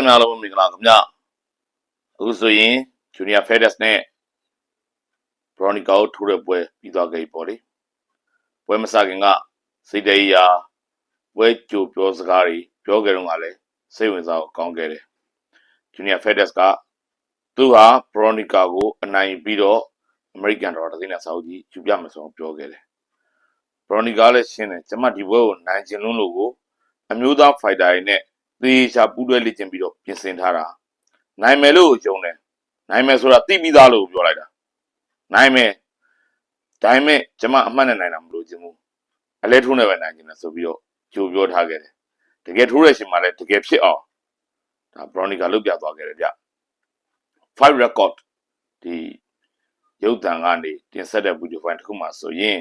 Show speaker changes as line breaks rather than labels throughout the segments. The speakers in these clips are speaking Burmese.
သက်များလုံးမင်္ဂလာခင်ဗျအခုဆိုရင် Junior Fedes နဲ့ Veronica ကိုထိုးတဲ့ပွဲပြီးသွားခဲ့ပြီပေါ့လေပွဲမစခင်ကစိတ်တည်းရာပွဲကြိုပြောစကားတွေပြောကြတော့ကလည်းစိတ်ဝင်စားအောင်ကောင်းခဲ့တယ် Junior Fedes ကသူဟာ Veronica ကိုအနိုင်ပြီးတော့ American Dollar တစ်သိန်းနဲ့စာအုပ်ကြီးယူပြမယ်ဆိုတော့ပြောခဲ့တယ် Veronica လည်းရှင်းတယ်ကျမဒီပွဲကိုနိုင်ကျင်လို့လို့ကိုအမျိုးသားဖိုက်တာတွေနဲ့ သေချာပူးတွဲလေ့ကျင့်ပြီးတော့ပြင်ဆင်ထားတာနိုင်မယ်လို့ယုံတယ်နိုင်မယ်ဆိုတာသိပြီးသားလို့ပြောလိုက်တာနိုင်မယ်ဒါပေမဲ့ကျမအမှတ်နဲ့နိုင်တာမလို့ခြင်းဘူးအလဲထိုးနေပဲနိုင်ခြင်းလဲဆိုပြီးတော့ကြိုပြောထားခဲ့တယ်တကယ်ထိုးတဲ့ရှင်မှာလည်းတကယ်ဖြစ်အောင်ဒါဘရော်နီကာလုတ်ပြသွားခဲ့တယ်ဗျ5 record ဒီရုပ်တံကနေတင်ဆက်တဲ့ဗီဒီယိုဖိုင်တစ်ခုမှဆိုရင်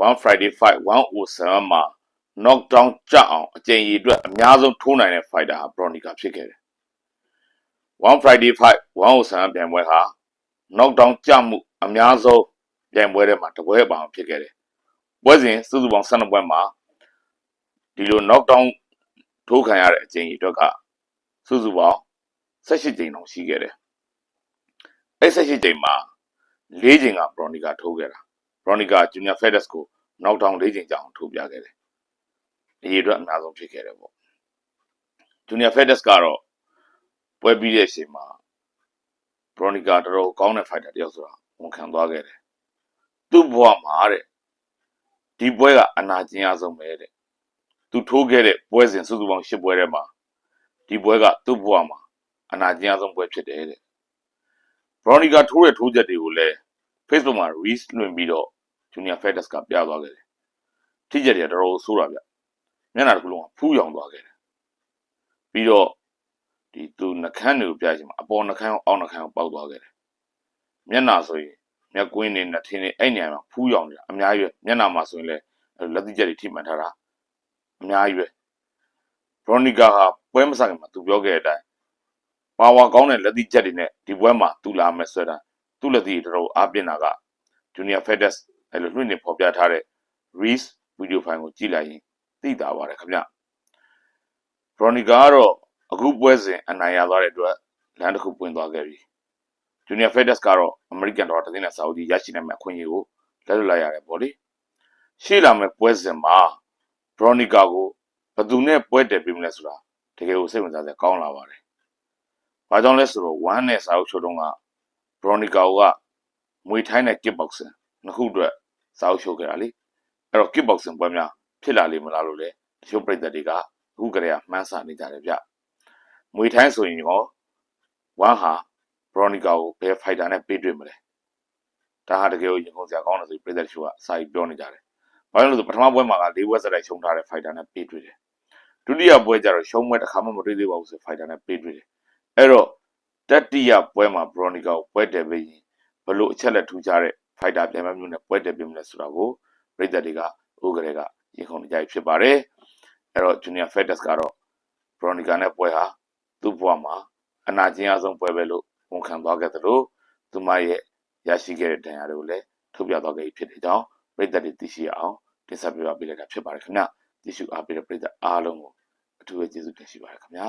1 Friday fight 107မှာ knockdown ကြအောင်အကြိမ်ရည်အတွက်အများဆုံးထိုးနိုင်တဲ့ fighter ဟာ Bronica ဖြစ်ခဲ့တယ်။ One Friday fight 107ပြိုင်ပွဲဟာ knockdown ကြမှုအများဆုံးပြိုင်ပွဲထဲမှာတပွဲအပါအောင်ဖြစ်ခဲ့တယ်။ပွဲစဉ်စုစုပေါင်း12ပွဲမှာဒီလို knockdown ထိုးခံရတဲ့အကြိမ်ရည်အတွက်ကစုစုပေါင်း18ကြိမ်တောင်ရှိခဲ့တယ်။အဲ့18ကြိမ်မှာ၄ကြိမ်က Bronica ထိုးခဲ့တာ။ Bronica Junior Fedes ကို knockdown ၄ကြိမ်ကြောင်ထိုးပြခဲ့တယ်အ ရေးအတွက်အများဆုံးဖြစ်ခဲ့တယ်ပေါ့ဂျူနီယာဖက်ဒက်ကတော့ပွဲပြီးတဲ့အချိန်မှာဘရိုနီကာတော်တော်ကောင်းတဲ့ဖိုက်တာတယောက်ဆိုတာဝန်ခံသွားခဲ့တယ်သူ့ဘဝမှာတဲ့ဒီပွဲကအနာကျင်အဆုံးပဲတဲ့သူထိုးခဲ့တဲ့ပွဲစဉ်စုစုပေါင်း၈ပွဲထဲမှာဒီပွဲကသူ့ဘဝမှာအနာကျင်အဆုံးပွဲဖြစ်တယ်တဲ့ဘရိုနီကာထိုးတဲ့ထိုးချက်တွေကိုလည်း Facebook မှာ reach လွှင့်ပြီးတော့ Junior Fedes ကပြသွားခဲ့တယ်ထိချက်တွေတော်တော်ဆိုးတာဗျ မျက်နှာတစ်ခုလုံးကဖူးယောင်သွားခဲ့တယ်ပြီးတော့ဒီသူနှကန်းတွေကိုပြချင်မှာအပေါ်နှကန်းအောက်နှကန်းကိုပေါက်သွားခဲ့တယ်မျက်နှာဆိုရင်မျက်ကွင်းတွေနဲ့ထင်းနေအဲ့နေရာမှာဖူးယောင်နေတာအများကြီးပဲမျက်နှာမှာဆိုရင်လည်းလက်တိချက်တွေထိမှန်ထားတာအများကြီးပဲဘရိုနီကာဟာပွဲမဆိုင်မှာသူပြောခဲ့တဲ့အတိုင်းပါဝါကောင်းတဲ့လက်တိချက်တွေနဲ့ဒီပွဲမှာသူလာမယ်ဆွဲတာသူ့လက်တိတော်တော်အားပြင်းတာက Junior Fedes အဲ့လိုလွှင့်နေဖော်ပြထားတဲ့ Reese ဗီဒီယိုဖိုင်ကိုကြည့်လိုက်ရင် သိတာပါတယ်ခင်ဗျဘရိုနီကာကတော့အခုပွဲစဉ်အနိုင်ရသွားတဲ့အတွက်လမ်းတစ်ခုပွင့်သွားခဲ့ပြီဂျူနီယာဖက်ဒက်ကတော့အမေရိကန်ဒေါ်လာတစ်သိန်းနဲ့စာအုပ်ကြီးရရှိနိုင်မယ့်အခွင့်အရေးကိုလက်လွတ်လိုက်ရတယ်ပေါ့လေရှေ့လာမယ့်ပွဲစဉ်မှာဘရိုနီကာကိုဘယ်သူနဲ့ပွဲတယ်ပြီးမလဲဆိုတာတကယ်ကိုစိတ်ဝင်စားစရာကောင်းလာပါတယ်ဘာကြောင့်လဲဆိုတော့1နဲ့စာအုပ်ချိုးတုံးကဘရိုနီကာကမွေထိုင်းတဲ့ kickboxing နှစ်ခုအတွက်စာအုပ်ချိုးခဲ့တာလေအဲ့တော့ kickboxing ပွဲများ ဖြစ်လာလိမ့်မလားလို့လည်းတချို့ပြည်သက်တွေကအခုကလေးကမှန်းဆနေကြတယ်ဗျ။မွေထိုင်းဆိုရင်ရောဝမ်ဟာဘရိုနီကာကိုဘယ်ဖိုက်တာနဲ့ပေးတွေ့မလဲ။ဒါဟာတကယ်ကိုရင်ခုန်စရာကောင်းတယ်ဆိုပြည်သက်တချို့ကစာရေးပြောနေကြတယ်။ဘာလို့လဲဆိုပထမပွဲမှာက၄ပွဲစတိုက်ရှုံးထားတဲ့ဖိုက်တာနဲ့ပေးတွေ့တယ်။ဒုတိယပွဲကျတော့ရှုံးပွဲတစ်ခါမှမတွေ့သေးပါဘူးဆိုဖိုက်တာနဲ့ပေးတွေ့တယ်။အဲ့တော့တတိယပွဲမှာဘရိုနီကာကိုပွဲတယ်ပြီးရင်ဘလို့အချက်လက်ထူးခြားတဲ့ဖိုက်တာပြန်မဲ့မျိုးနဲ့ပွဲတယ်ပြီးမလဲဆိုတာကိုပြည်သက်တွေကဥကလေးက ရင်ခုန်ကြိုက်ဖြစ်ပါတယ်အဲ့တော့ Junior Fedes ကတော့ Veronica နဲ့ပွဲဟာသူ့ဘဝမှာအနာကျင်အဆုံးပွဲပဲလို့ဝန်ခံသွားခဲ့သလိုသူမရဲ့ရရှိခဲ့တဲ့ဒဏ်ရာတွေကိုလည်းထုတ်ပြသွားခဲ့ဖြစ်တဲ့ကြောင်းပြည်သက်တွေသိရှိရအောင်တင်ဆက်ပြပေးလိုက်တာဖြစ်ပါတယ်ခင်ဗျာသိရှိအားပေးတဲ့ပြည်သက်အားလုံးကိုအထူးပဲကျေးဇူးတင်ရှိပါတယ်ခင်ဗျာ